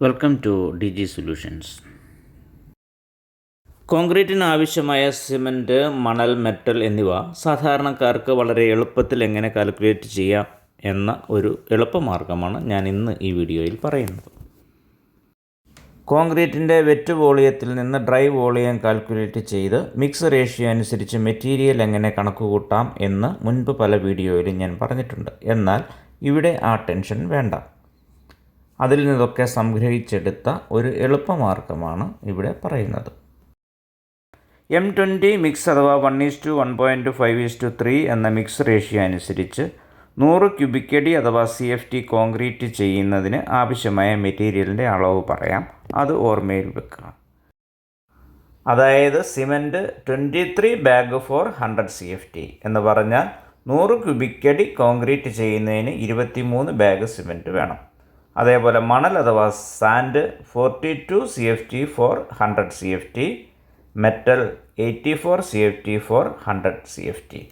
Welcome to D G solutions കോൺക്രീറ്റിന് ആവശ്യമായ cement മണൽ metal എന്നിവ സാധാരണക്കാർക്ക് വളരെ എളുപ്പത്തിൽ എങ്ങനെ കാൽക്കുലേറ്റ് ചെയ്യാം എന്ന ഒരു എളുപ്പമാർഗമാണ് ഞാൻ ഇന്ന് ഈ വീഡിയോയിൽ പറയുന്നത്. കോൺക്രീറ്റിന്റെ വെറ്റ് വോളിയത്തിൽ നിന്ന് ഡ്രൈ വോളിയം കാൽക്കുലേറ്റ് ചെയ്ത് മിക്സ് റേഷ്യോ അനുസരിച്ച് മെറ്റീരിയൽ എങ്ങനെ കണക്കുകൂട്ടാം എന്ന് മുൻപ് പല വീഡിയോയിലും ഞാൻ പറഞ്ഞിട്ടുണ്ട്. എന്നാൽ ഇവിടെ ആ ടെൻഷൻ വേണ്ട. അതിൽ നിന്നൊക്കെ സംഗ്രഹിച്ചെടുത്ത ഒരു എളുപ്പമാർഗമാണ് ഇവിടെ പറയുന്നത്. എം ട്വന്റി മിക്സ് അഥവാ one is to one point five is to three എന്ന മിക്സ് റേഷ്യോ അനുസരിച്ച് നൂറ് ക്യൂബിക് അടി അഥവാ സി എഫ് ടി കോൺക്രീറ്റ് ചെയ്യുന്നതിന് ആവശ്യമായ മെറ്റീരിയലിന്റെ അളവ് പറയാം. അത് ഓർമ്മയിൽ വെക്കുക. അതായത് cement twenty three bag four hundred C F T എന്ന് പറഞ്ഞാൽ നൂറ് ക്യൂബിക് അടി കോൺക്രീറ്റ് ചെയ്യുന്നതിന് ഇരുപത്തി മൂന്ന് ബാഗ് സിമന്റ് വേണം. അതേപോലെ മണൽ അഥവാ sand forty two C F T four hundred C F T metal eighty four C F T four hundred C F T.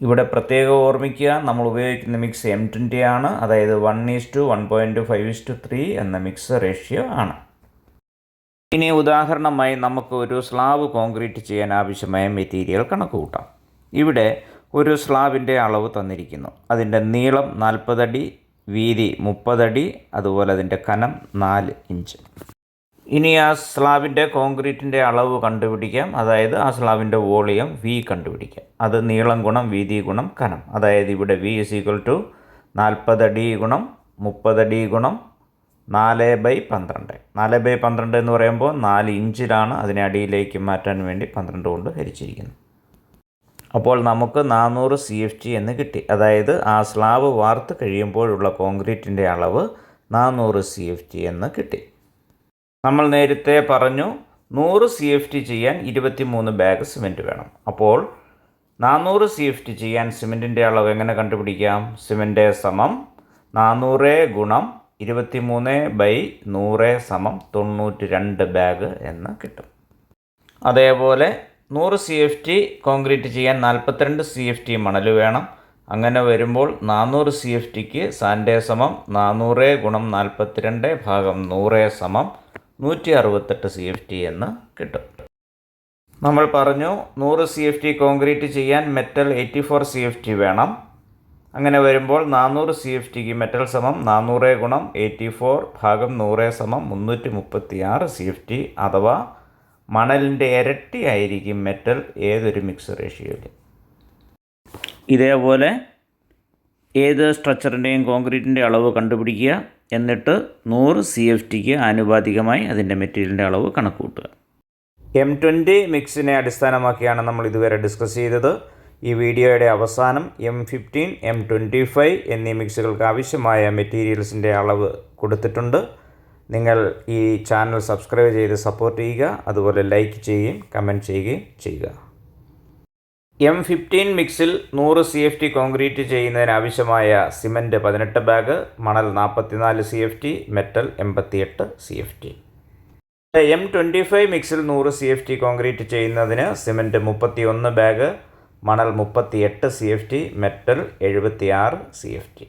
ഇവിടെ പ്രത്യേകം ഓർമ്മിക്കുക നമ്മൾ ഉപയോഗിക്കുന്ന മിക്സ് എം ട്വന്റി ആണ്. അതായത് one is to one point five is to three എന്ന mix ratio ആണ്. ഇനി ഉദാഹരണമായി നമുക്ക് ഒരു സ്ലാബ് കോൺക്രീറ്റ് ചെയ്യാൻ ആവശ്യമായ മെറ്റീരിയൽ കണക്ക് കൂട്ടാം. ഇവിടെ ഒരു സ്ലാബിന്റെ അളവ് തന്നിരിക്കുന്നു. അതിന്റെ നീളം നാൽപ്പതടി വീതി മുപ്പതടി അതുപോലെ അതിന്റെ കനം നാല് ഇഞ്ച്. ഇനി ആ സ്ലാബിന്റെ കോൺക്രീറ്റിന്റെ അളവ് കണ്ടുപിടിക്കാം. അതായത് ആ സ്ലാബിന്റെ വോളിയം വി കണ്ടുപിടിക്കാം. അത് നീളം ഗുണം വീതി ഗുണം കനം. അതായത് ഇവിടെ വി ഇസ് ഈക്വൽ ടു നാൽപ്പതടി ഗുണം മുപ്പതടി ഗുണം നാല് ബൈ പന്ത്രണ്ട്. നാല് ബൈ പന്ത്രണ്ട് എന്ന് പറയുമ്പോൾ നാല് ഇഞ്ചിലാണ് അതിനെ അടിയിലേക്ക് മാറ്റാൻ വേണ്ടി പന്ത്രണ്ട് കൊണ്ട് ഹരിച്ചിരിക്കുന്നത്. അപ്പോൾ നമുക്ക് നാനൂറ് സി എഫ് ടി എന്ന് കിട്ടി. അതായത് ആ സ്ലാബ് വാർത്ത് കഴിയുമ്പോഴുള്ള കോൺക്രീറ്റിന്റെ അളവ് നാനൂറ് സി എഫ് ടി എന്ന് കിട്ടി. നമ്മൾ നേരത്തെ പറഞ്ഞു നൂറ് സി എഫ് ടി ചെയ്യാൻ ഇരുപത്തി മൂന്ന് ബാഗ് സിമെന്റ് വേണം. അപ്പോൾ നാനൂറ് സി എഫ് ടി ചെയ്യാൻ സിമെന്റിന്റെ അളവ് എങ്ങനെ കണ്ടുപിടിക്കാം? സിമെന്റ് സമം നാനൂറ് ഗുണം ഇരുപത്തി മൂന്ന് ബൈ നൂറ് സമം തൊണ്ണൂറ്റി രണ്ട് ബാഗ് എന്ന് കിട്ടും. അതേപോലെ നൂറ് സി എഫ് ടി കോൺക്രീറ്റ് ചെയ്യാൻ നാൽപ്പത്തിരണ്ട് സി എഫ് ടി മണൽ വേണം. അങ്ങനെ വരുമ്പോൾ നാനൂറ് സി എഫ് ടിക്ക് സാൻഡേ സമം നാനൂറ് ഗുണം നാൽപ്പത്തിരണ്ട് ഭാഗം നൂറ് സമം നൂറ്റി അറുപത്തെട്ട് സി എഫ് ടി എന്ന് കിട്ടും. നമ്മൾ പറഞ്ഞു നൂറ് സി എഫ് ടി കോൺക്രീറ്റ് ചെയ്യാൻ metal eighty four C F T വേണം. അങ്ങനെ വരുമ്പോൾ നാനൂറ് സി എഫ് ടിക്ക് മെറ്റൽ സമം നാനൂറ് ഗുണം എയ്റ്റി ഫോർ ഭാഗം നൂറ് സമം മുന്നൂറ്റി മുപ്പത്തി ആറ് സി എഫ് ടി അഥവാ മണലിന്റെ ഇരട്ടി ആയിരിക്കും മെറ്റൽ ഏതൊരു മിക്സ് റേഷ്യോയിൽ ഇതേപോലെ ഏത് സ്ട്രക്ചറിന്റെയും കോൺക്രീറ്റിന്റെ അളവ് കണ്ടുപിടിക്കുക. എന്നിട്ട് നൂറ് സി എഫ് ടിക്ക് ആനുപാതികമായി അതിന്റെ മെറ്റീരിയലിന്റെ അളവ് കണക്ക് കൂട്ടുക എം ട്വന്റി മിക്സിനെ അടിസ്ഥാനമാക്കിയാണ് നമ്മൾ ഇതുവരെ ഡിസ്കസ് ചെയ്തത്. ഈ വീഡിയോയുടെ അവസാനം M fifteen M twenty five എന്നീ മിക്സുകൾക്ക് ആവശ്യമായ മെറ്റീരിയൽസിന്റെ അളവ് കൊടുത്തിട്ടുണ്ട്. നിങ്ങൾ ഈ ചാനൽ സബ്സ്ക്രൈബ് ചെയ്ത് സപ്പോർട്ട് ചെയ്യുക അതുപോലെ ലൈക്ക് ചെയ്യുകയും കമന്റ് ചെയ്യുകയും ചെയ്യുക. എം ഫിഫ്റ്റീൻ മിക്സിൽ നൂറ് സി എഫ് ടി കോൺക്രീറ്റ് ചെയ്യുന്നതിന് ആവശ്യമായ സിമന്റ് പതിനെട്ട് ബാഗ് മണൽ നാൽപ്പത്തിനാല് സി എഫ് ടി മെറ്റൽ എൺപത്തിയെട്ട് C F T M twenty five മിക്സിൽ നൂറ് സി എഫ് ടി കോൺക്രീറ്റ് ചെയ്യുന്നതിന് സിമന്റ് മുപ്പത്തി ഒന്ന് ബാഗ് മണൽ മുപ്പത്തിയെട്ട് സി എഫ് ടി മെറ്റൽ എഴുപത്തിയാറ് സി എഫ് ടി